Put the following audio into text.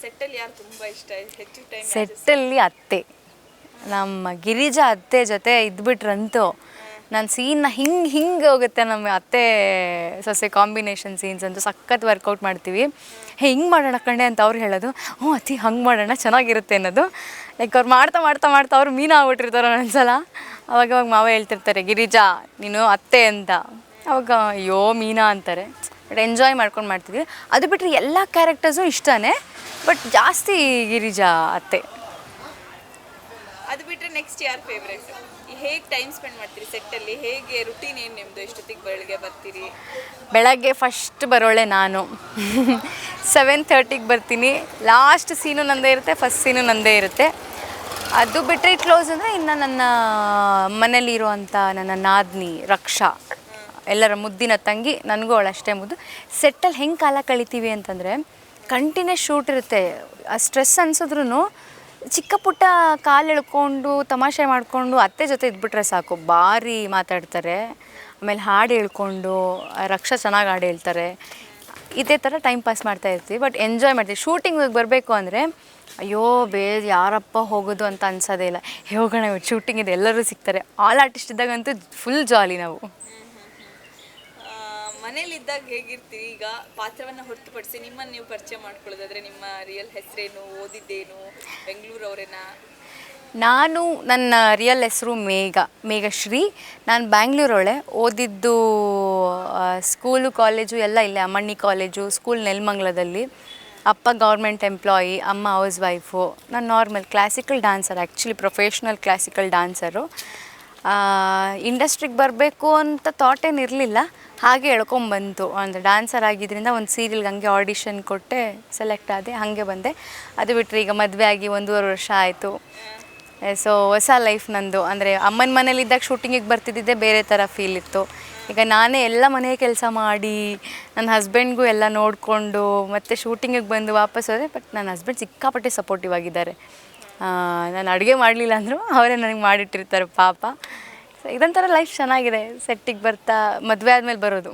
ಸೆಟ್ಟಲ್ಲಿ ಯಾರು ತುಂಬ ಇಷ್ಟ? ಹೆಚ್ಚು ಟೈಮ್ ಸೆಟ್ಟಲ್ಲಿ ಅತ್ತೆ. ನಮ್ಮ ಗಿರಿಜಾ ಅತ್ತೆ ಜೊತೆ ಇದ್ಬಿಟ್ರಂತೂ ನನ್ನ ಸೀನ್ನ ಹಿಂಗೆ ಹಿಂಗೆ ಹೋಗುತ್ತೆ ನಮ್ಮ ಅತ್ತೆ ಸೊಸೆ ಕಾಂಬಿನೇಷನ್ ಸೀನ್ಸ್ ಅಂತೂ ಸಖತ್ ವರ್ಕೌಟ್ ಮಾಡ್ತೀವಿ. ಹಿಂಗೆ ಮಾಡೋಣ ಕಣೆ? ಅಂತ ಅವ್ರು ಹೇಳೋದು. ಹ್ಞೂ ಅತಿ ಹಂಗೆ ಮಾಡೋಣ, ಚೆನ್ನಾಗಿರುತ್ತೆ ಅನ್ನೋದು. ಲೈಕ್ ಅವ್ರು ಮಾಡ್ತಾ ಮಾಡ್ತಾ ಮಾಡ್ತಾ ಅವ್ರು ಮೀನು ಆಗ್ಬಿಟ್ಟಿರ್ತಾರೆ ಒಂದೊಂದ್ಸಲ. ಅವಾಗ ಅವಾಗ ಮಾವ ಹೇಳ್ತಿರ್ತಾರೆ, ಗಿರಿಜಾ, ನೀನು ಅತ್ತೆ ಅಂತ. ಅವಾಗ, ಅಯ್ಯೋ, ಮೀನಾ ಅಂತಾರೆ. ಬಟ್ ಎಂಜಾಯ್ ಮಾಡ್ಕೊಂಡು ಮಾಡ್ತೀವಿ. ಅದು ಬಿಟ್ಟರೆ ಎಲ್ಲ ಕ್ಯಾರೆಕ್ಟರ್ಸು ಇಷ್ಟನೇ. ಬಟ್ ಜಾಸ್ತಿ ಗಿರಿಜಾ ಅತ್ತೆ. ಅದು ಬಿಟ್ಟರೆ ನೆಕ್ಸ್ಟ್ ಯಾರು ಫೇವ್ರೇಟ್ ಹೇಗೆ ಟೈಮ್ ಸ್ಪೆಂಡ್ ಮಾಡ್ತೀರಿ ಸೆಟ್ಟಲ್ಲಿ ಹೇಗೆ ರುಟೀನ್ ಏನು ನಿಮ್ಮದು ಎಷ್ಟೊತ್ತಿಗೆ ಬೆಳಗ್ಗೆ ಬರ್ತೀರಿ? ಬೆಳಗ್ಗೆ ಫಸ್ಟ್ ಬರೋಳೆ ನಾನು. ಸೆವೆನ್ ತರ್ಟಿಗೆ ಬರ್ತೀನಿ. ಲಾಸ್ಟ್ ಸೀನು ನಂದೇ ಇರುತ್ತೆ ಫಸ್ಟ್ ಸೀನು ನಂದೇ ಇರುತ್ತೆ. ಅದು ಬಿಟ್ಟರೆ ಕ್ಲೋಸ್ ಅಂದರೆ ಇನ್ನು ನನ್ನ ಮನೇಲಿರುವಂಥ ನನ್ನ ನಾದ್ನಿ ರಕ್ಷಾ ಎಲ್ಲರ ಮುದ್ದಿನ ತಂಗಿ ನನಗೂ ಅವಳಷ್ಟೇ ಮುದ್ದು. ಸೆಟ್ಟಲ್ಲಿ ಹೆಂಗೆ ಕಾಲ ಕಳಿತೀವಿ ಅಂತಂದರೆ ಕಂಟಿನ್ಯೂಸ್ ಶೂಟ್ ಇರುತ್ತೆ. ಆ ಸ್ಟ್ರೆಸ್ ಅನ್ಸಿದ್ರು ಚಿಕ್ಕ ಪುಟ್ಟ ಕಾಲು ಎಳ್ಕೊಂಡು ತಮಾಷೆ ಮಾಡಿಕೊಂಡು ಅತ್ತೆ ಜೊತೆ ಇದ್ಬಿಟ್ರೆ ಸಾಕು. ಭಾರಿ ಮಾತಾಡ್ತಾರೆ. ಆಮೇಲೆ ಹಾಡು ಹೇಳ್ಕೊಂಡು ರಕ್ಷ ಚೆನ್ನಾಗಿ ಹಾಡು ಹೇಳ್ತಾರೆ. ಇದೇ ಥರ ಟೈಮ್ ಪಾಸ್ ಮಾಡ್ತಾ ಇರ್ತೀವಿ. ಬಟ್ ಎಂಜಾಯ್ ಮಾಡ್ತೀವಿ. ಶೂಟಿಂಗಿಗೆ ಬರಬೇಕು ಅಂದರೆ, ಅಯ್ಯೋ ಬೇರೆ ಯಾರಪ್ಪ ಹೋಗೋದು ಅಂತ ಅನ್ಸೋದೇ ಇಲ್ಲ. ಹೋಗೋಣ ಶೂಟಿಂಗ್ ಇದೆ, ಎಲ್ಲರೂ ಸಿಗ್ತಾರೆ. ಆಲ್ ಆರ್ಟಿಸ್ಟ್ ಇದ್ದಾಗಂತೂ ಫುಲ್ ಜಾಲಿ ನಾವು. ಮನೇಲಿದ್ದಾಗ ಹೇಗಿರ್ತೀವಿ? ಈಗ ಪಾತ್ರವನ್ನ ಹೊರತುಪಡಿಸಿ ನಿಮ್ಮನ್ನು ನೀವು ಪರಿಚಯ ಮಾಡ್ಕೊಳ್ಳೋದಾದ್ರೆ ನಿಮ್ಮ ರಿಯಲ್ ಹೆಸರೇನು, ಓದಿದ್ದೇನು, ಬೆಂಗಳೂರು ಅವರೇನಾ? ನಾನು ನನ್ನ ರಿಯಲ್ ಹೆಸರು ಮೇಘ, ಮೇಘಶ್ರೀ. ನಾನು ಬ್ಯಾಂಗ್ಳೂರವಳೆ ಓದಿದ್ದು ಸ್ಕೂಲು ಕಾಲೇಜು ಎಲ್ಲ ಇಲ್ಲೇ, ಅಮ್ಮಣ್ಣಿ ಕಾಲೇಜು ಸ್ಕೂಲ್ ನೆಲಮಂಗ್ಲದಲ್ಲಿ. ಅಪ್ಪ ಗೌರ್ಮೆಂಟ್ ಎಂಪ್ಲಾಯಿ ಅಮ್ಮ ಹೌಸ್ ವೈಫು ನಾನು normal classical dancer actually professional classical dancer ಇಂಡಸ್ಟ್ರಿಗೆ ಬರಬೇಕು ಅಂತ ಥಾಟ್ ಏನು ಇರಲಿಲ್ಲ ಹಾಗೆ ಎಳ್ಕೊಂಬಂತು ಅಂದರೆ ಡ್ಯಾನ್ಸರ್ ಆಗಿದ್ದರಿಂದ ಒಂದು ಸೀರಿಯಲ್ಗೆ ಹಂಗೆ ಆಡಿಷನ್ ಕೊಟ್ಟೆ ಸೆಲೆಕ್ಟ್ ಆದೆ, ಹಾಗೆ ಬಂದೆ. ಅದು ಬಿಟ್ಟರೆ ಈಗ ಮದುವೆ ಆಗಿ ಒಂದೂವರೆ ವರ್ಷ ಆಯಿತು. ಸೊ ಹೊಸ ಲೈಫ್ ನಂದು. ಅಂದರೆ ಅಮ್ಮನ ಮನೇಲಿದ್ದಾಗ ಶೂಟಿಂಗಿಗೆ ಬರ್ತಿದ್ದಿದ್ದೆ ಬೇರೆ ಥರ ಫೀಲ್ ಇತ್ತು. ಈಗ ನಾನೇ ಎಲ್ಲ ಮನೆ ಕೆಲಸ ಮಾಡಿ ನನ್ನ ಹಸ್ಬೆಂಡ್ಗೂ ಎಲ್ಲ ನೋಡಿಕೊಂಡು, ಮತ್ತು ಶೂಟಿಂಗಿಗೆ ಬಂದು ವಾಪಸ್ ಹೋದರೆ ಬಟ್ ನನ್ನ ಹಸ್ಬೆಂಡ್ ಸಿಕ್ಕಾಪಟ್ಟೆ ಸಪೋರ್ಟಿವ್ ಆಗಿದ್ದಾರೆ. ನಾನು ಅಡುಗೆ ಮಾಡಲಿಲ್ಲ ಅಂದರೂ ಅವರೇ ನನಗೆ ಮಾಡಿಟ್ಟಿರ್ತಾರೆ ಪಾಪ. ಇದೊಂಥರ ಲೈಫ್ ಚೆನ್ನಾಗಿದೆ ಸೆಟ್ಟಿಗೆ ಬರ್ತಾ ಮದುವೆ ಆದಮೇಲೆ ಬರೋದು.